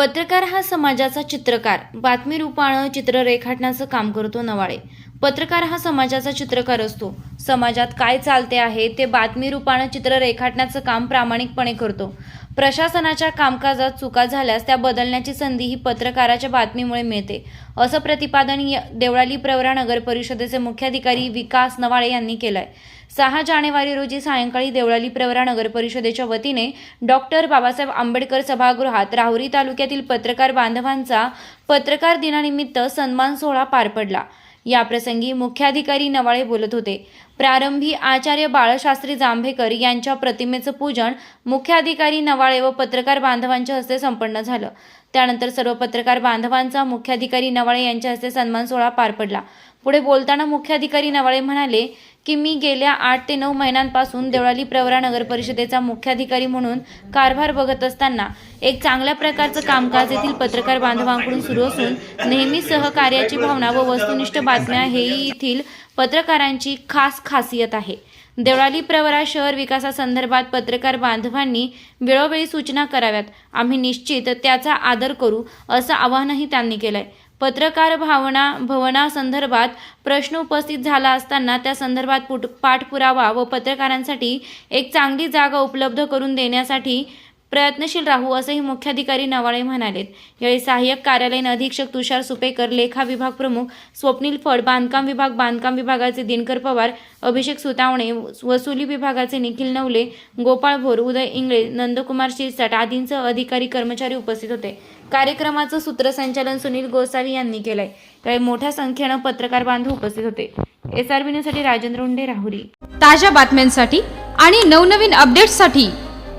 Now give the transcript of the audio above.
पत्रकार हा समाजाचा चित्रकार. बातमी रूपानं चित्र रेखाटण्याचं काम करतो नवाळे. पत्रकार हा समाजाचा चित्रकार असतो. समाजात काय चालते आहे ते बातमी रूपानं चित्र रेखाटण्याचं काम प्रामाणिकपणे करतो. प्रशासनाच्या कामकाजात चुका झाल्यास त्या बदलण्याची संधी ही पत्रकाराच्या बातमीमुळे मिळते. असं प्रतिपादन देवळाली प्रवरा नगर परिषदेचे मुख्याधिकारी विकास नवाळे यांनी केलंय. सहा जानेवारी रोजी सायंकाळी देवळाली प्रवरा नगर परिषदेच्या वतीने डॉक्टर बाबासाहेब आंबेडकर सभागृहात राहुरी तालुक्यातील पत्रकार बांधवांचा पत्रकार दिनानिमित्त सन्मान सोहळा पार पडला. याप्रसंगी मुख्याधिकारी नवाळे बोलत होते. प्रारंभी आचार्य बाळशास्त्री जांभेकर यांच्या प्रतिमेचं पूजन मुख्याधिकारी नवाळे व पत्रकार बांधवांच्या हस्ते संपन्न झालं. त्यानंतर सर्व पत्रकार बांधवांचा मुख्याधिकारी नवाळे यांच्या हस्ते सन्मान सोहळा पार पडला. पुढे बोलताना मुख्याधिकारी नवाळे म्हणाले की मी गेल्या आठ ते नऊ महिन्यांपासून देवळाली प्रवरा नगर परिषदेचा मुख्याधिकारी म्हणून कारभार बघत असताना एक चांगल्या प्रकारचं कामकाज येथील पत्रकार बांधवांकडून सुरू असून नेहमी सहकार्याची भावना व वस्तुनिष्ठ बातम्या हे येथील पत्रकारांची खास खासियत आहे. देवळाली प्रवरा शहर विकासासंदर्भात पत्रकार बांधवांनी वेळोवेळी सूचना कराव्यात. आम्ही निश्चित त्याचा आदर करू असं आवाहनही त्यांनी केलंय. पत्रकार भावना भवनासंदर्भात प्रश्न उपस्थित झाला असताना त्या संदर्भात पुट पाठपुरावा व पत्रकारांसाठी एक चांगली जागा उपलब्ध करून देण्यासाठी प्रयत्नशील राहू असंही मुख्याधिकारी नवाळे म्हणाले यावेळी सहाय्यक कार्यालयीन अधीक्षक तुषार सुपेकर लेखा विभाग प्रमुख स्वप्नील फड बांधकाम विभाग बांधकाम विभागाचे दिनकर पवार अभिषेक सुतावणे वसुली विभागाचे निखिल नवले गोपाळ भोर उदय इंगळे नंदकुमार शिरसाट आदींसह अधिकारी कर्मचारी उपस्थित होते. कार्यक्रमाचं सूत्रसंचालन सुनील गोसावी यांनी केलंय. त्यावेळी मोठ्या संख्येनं पत्रकार बांधव उपस्थित होते. एस आर न्यूजसाठी राजेंद्र उंडे राहुरी. ताज्या बातम्यांसाठी आणि नवनवीन अपडेट्ससाठी